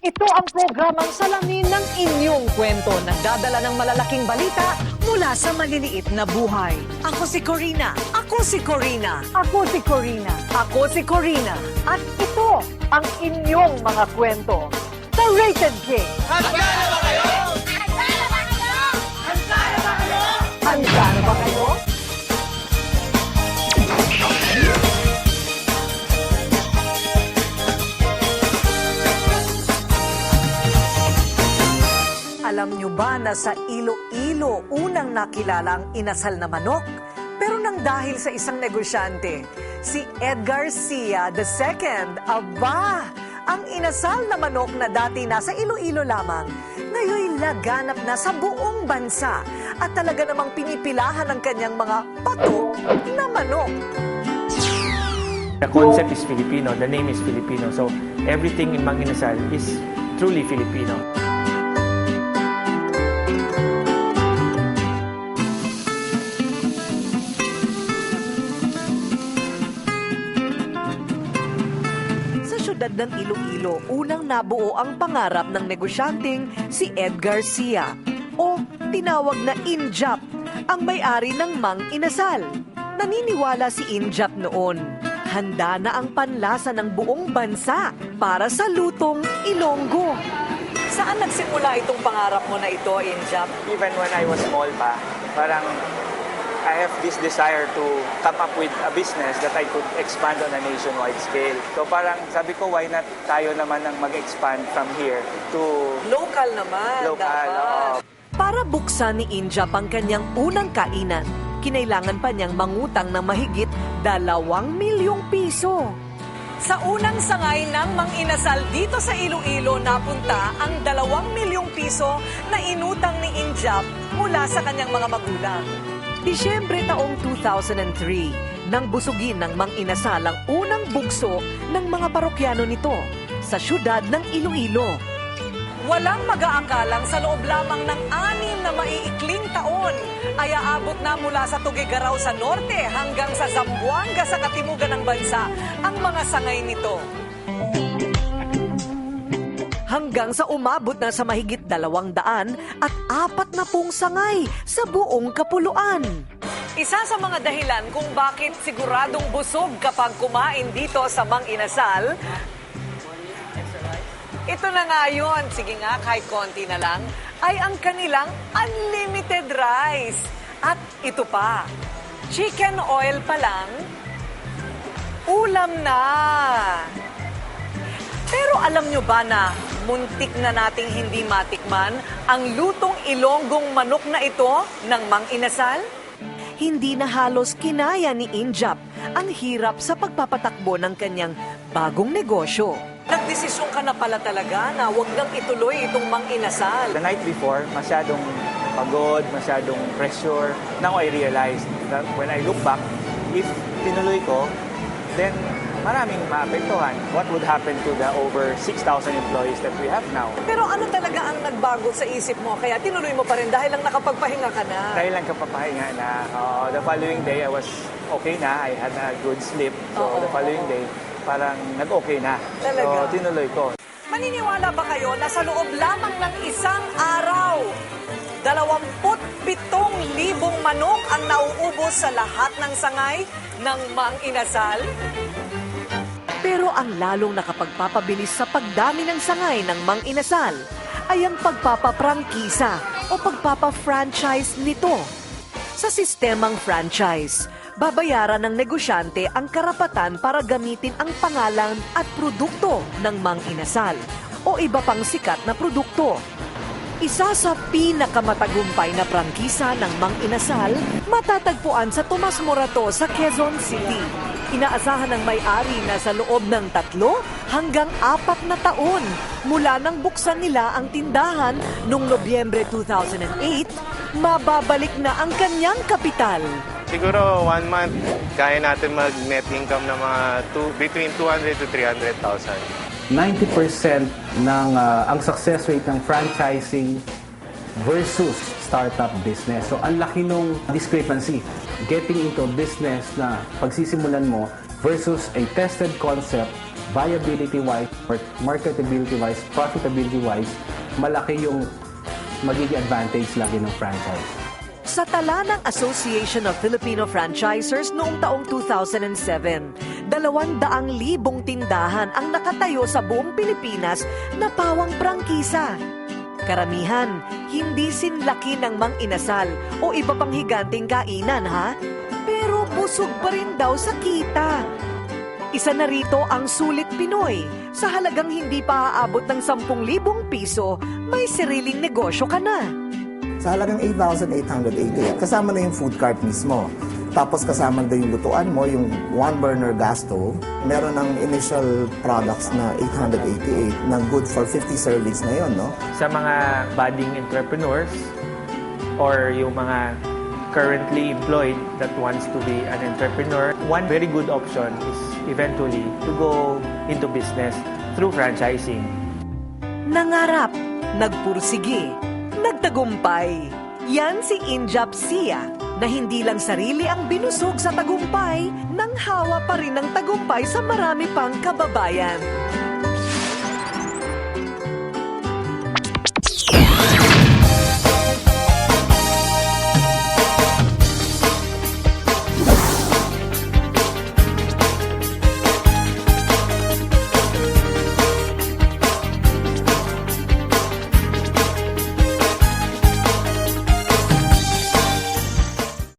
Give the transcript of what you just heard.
Ito ang programang salamin ng inyong kwento. Nagdadala ng malalaking balita mula sa maliliit na buhay. Ako si Corina. Ako si Corina. Ako si Corina. Ako si Corina. At ito ang inyong mga kwento. The Rated King. Handa na ba kayo? Handa na ba kayo? Alam nyo ba na sa Iloilo unang nakilala ang inasal na manok? Pero nang dahil sa isang negosyante, si Edgar Cia II, aba, ang inasal na manok na dati nasa Iloilo lamang, ngayon laganap na sa buong bansa at talaga namang pinipilahan ng kanyang mga pato na manok. The concept is Filipino, the name is Filipino. So everything in Mang Inasal is truly Filipino. Unang nabuo ang pangarap ng negosyanteng si Ed Garcia o tinawag na Injap, ang may-ari ng Mang Inasal. Naniniwala si Injap noon. Handa na ang panlasa ng buong bansa para sa lutong Ilonggo. Saan nagsimula itong pangarap mo na ito, Injap? Even when I was small pa, parang I have this desire to come up with a business that I could expand on a nationwide scale. So parang sabi ko, why not tayo naman ang mag-expand from here to Local naman, Local, dapat. oo. Para buksan ni Injap ang kanyang unang kainan, kinailangan pa niyang mangutang ng mahigit dalawang milyong piso. Sa unang sangay ng Mang Inasal dito sa Iloilo napunta ang dalawang milyong piso na inutang ni Injap mula sa kanyang mga magulang. Disyembre taong 2003, nang busugin ng Mang Inasal ang unang bugso ng mga parokyano nito sa syudad ng Iloilo. Walang mag-aakalang sa loob lamang ng anim na maiikling taon ay aabot na mula sa Tugigaraw sa norte hanggang sa Zamboanga sa katimugan ng bansa ang mga sangay nito. Hanggang sa umabot na sa mahigit dalawang daan at apat na pung sangay sa buong kapuluan. Isa sa mga dahilan kung bakit siguradong busog kapag kumain dito sa Mang Inasal ito na nga yun, sige nga kahit konti na lang, ay ang kanilang unlimited rice. At ito pa, chicken oil pa lang, ulam na. Pero alam nyo ba na muntik na nating hindi matikman ang lutong ilonggong manok na ito ng Mang Inasal? Hindi na halos kinaya ni Injap ang hirap sa pagpapatakbo ng kanyang bagong negosyo. Nagdesisyon ka na pala talaga na huwag nang ituloy itong Mang Inasal. the night before, masyadong pagod, masyadong pressure. Now I realized that when I look back, if tinuloy ko, then maraming maapektuhan. What would happen to the over 6,000 employees that we have now? Pero ano talaga ang nagbago sa isip mo? Kaya tinuloy mo pa rin dahil lang nakapagpahinga ka na. Dahil lang kapapahinga na uh, the following day, I was okay na. I had a good sleep. So Oo, the following day, parang nag-okay na. Talaga? So tinuloy ko. Maniniwala ba kayo na sa loob lamang ng isang araw, 27,000 manok ang nauubos sa lahat ng sangay ng Mang Inasal? Pero ang lalong nakapagpapabilis sa pagdami ng sangay ng Mang Inasal ay ang pagpapaprangkisa o pagpapa-franchise nito. Sa sistemang franchise, babayaran ng negosyante ang karapatan para gamitin ang pangalan at produkto ng Mang Inasal o iba pang sikat na produkto. Isa sa pinakamatagumpay na prangkisa ng Mang Inasal, matatagpuan sa Tomas Morato sa Quezon City. Inaasahan ng may-ari na sa loob ng tatlo hanggang apat na taon mula nang buksan nila ang tindahan noong Nobyembre 2008, mababalik na ang kanyang kapital. Siguro one month, kaya natin mag-net income ng mga two, between 200 to 300,000. 90% ng ah, ang success rate ng franchising versus startup business. So ang laki nung discrepancy. Getting into a business na pagsisimulan mo versus a tested concept viability-wise, or marketability-wise, profitability-wise, malaki yung magiging advantage lagi ng franchise. Sa tala ng Association of Filipino Franchisers noong taong 2007, dalawang daang libong tindahan ang nakatayo sa buong Pilipinas na pawang prangkisa. Karamihan, hindi sinlaki ng mang inasal o iba pang higanting kainan ha? Pero busog pa rin daw sa kita. Isa na rito ang Sulit Pinoy. Sa halagang hindi pa aabot ng 10,000 piso, may sariling negosyo ka na. Sa halagang 8,888, kasama na yung food cart mismo. Tapos kasama na yung lutuan mo, yung one burner gas stove. Meron ng initial products na 888 na good for 50 servings na yon, no? Sa mga budding entrepreneurs or yung mga currently employed that wants to be an entrepreneur, one very good option is eventually to go into business through franchising. Nangarap, nagpursige, nagtagumpay. Yan si Injap Sia na hindi lang sarili ang binusog sa tagumpay, nang hawa pa rin ng tagumpay sa marami pang kababayan.